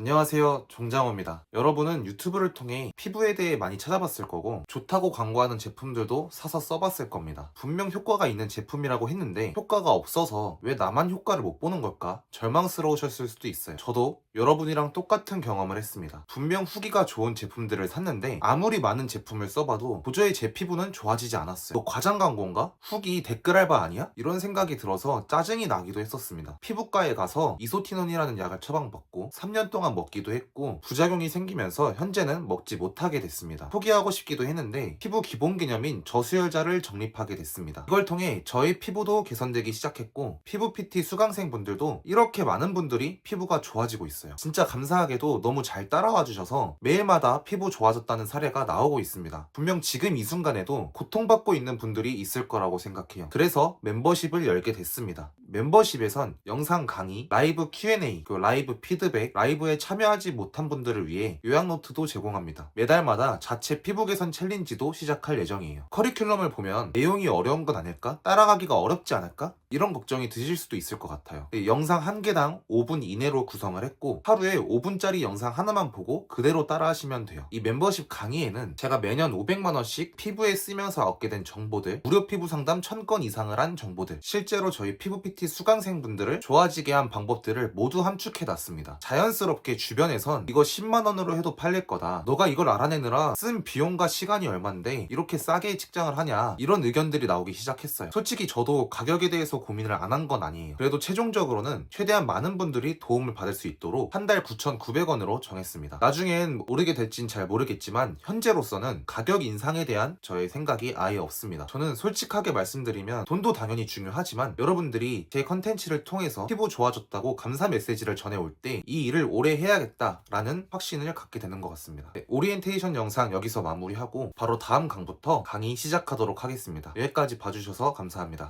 안녕하세요. 종장호입니다. 여러분은 유튜브를 통해 피부에 대해 많이 찾아봤을 거고 좋다고 광고하는 제품들도 사서 써봤을 겁니다. 분명 효과가 있는 제품이라고 했는데 효과가 없어서 왜 나만 효과를 못 보는 걸까? 절망스러우셨을 수도 있어요. 저도 여러분이랑 똑같은 경험을 했습니다. 분명 후기가 좋은 제품들을 샀는데 아무리 많은 제품을 써봐도 도저히 제 피부는 좋아지지 않았어요. 너 과장 광고인가? 후기 댓글 알바 아니야? 이런 생각이 들어서 짜증이 나기도 했었습니다. 피부과에 가서 이소티논이라는 약을 처방받고 3년 동안 먹기도 했고 부작용이 생기면서 현재는 먹지 못하게 됐습니다. 포기하고 싶기도 했는데 피부 기본 개념인 저수혈자를 정립하게 됐습니다. 이걸 통해 저의 피부도 개선되기 시작했고 피부 PT 수강생분들도 이렇게 많은 분들이 피부가 좋아지고 있어요. 진짜 감사하게도 너무 잘 따라와 주셔서 매일마다 피부 좋아졌다는 사례가 나오고 있습니다. 분명 지금 이 순간에도 고통받고 있는 분들이 있을 거라고 생각해요. 그래서 멤버십을 열게 됐습니다. 멤버십에선 영상 강의, 라이브 Q&A, 그 라이브 피드백, 라이브에 참여하지 못한 분들을 위해 요약 노트도 제공합니다. 매달마다 자체 피부 개선 챌린지도 시작할 예정이에요. 커리큘럼을 보면 내용이 어려운 건 아닐까? 따라가기가 어렵지 않을까? 이런 걱정이 드실 수도 있을 것 같아요. 네, 영상 한 개당 5분 이내로 구성을 했고 하루에 5분짜리 영상 하나만 보고 그대로 따라하시면 돼요. 이 멤버십 강의에는 제가 매년 500만 원씩 피부에 쓰면서 얻게 된 정보들, 무료 피부 상담 1000건 이상을 한 정보들, 실제로 저희 피부 PT 수강생분들을 좋아지게 한 방법들을 모두 함축해 놨습니다. 자연스럽게 주변에선 이거 10만 원으로 해도 팔릴 거다. 너가 이걸 알아내느라 쓴 비용과 시간이 얼만데 이렇게 싸게 측정을 하냐 이런 의견들이 나오기 시작했어요. 솔직히 저도 가격에 고민을 안 한 건 아니에요. 그래도 최종적으로는 최대한 많은 분들이 도움을 받을 수 있도록 한 달 9,900원으로 정했습니다. 나중엔 오르게 될진 잘 모르겠지만 현재로서는 가격 인상에 대한 저의 생각이 아예 없습니다. 저는 솔직하게 말씀드리면 돈도 당연히 중요하지만 여러분들이 제 컨텐츠를 통해서 피부 좋아졌다고 감사 메시지를 전해올 때 이 일을 오래 해야겠다라는 확신을 갖게 되는 것 같습니다. 네, 오리엔테이션 영상 여기서 마무리하고 바로 다음 강부터 강의 시작하도록 하겠습니다. 여기까지 봐주셔서 감사합니다.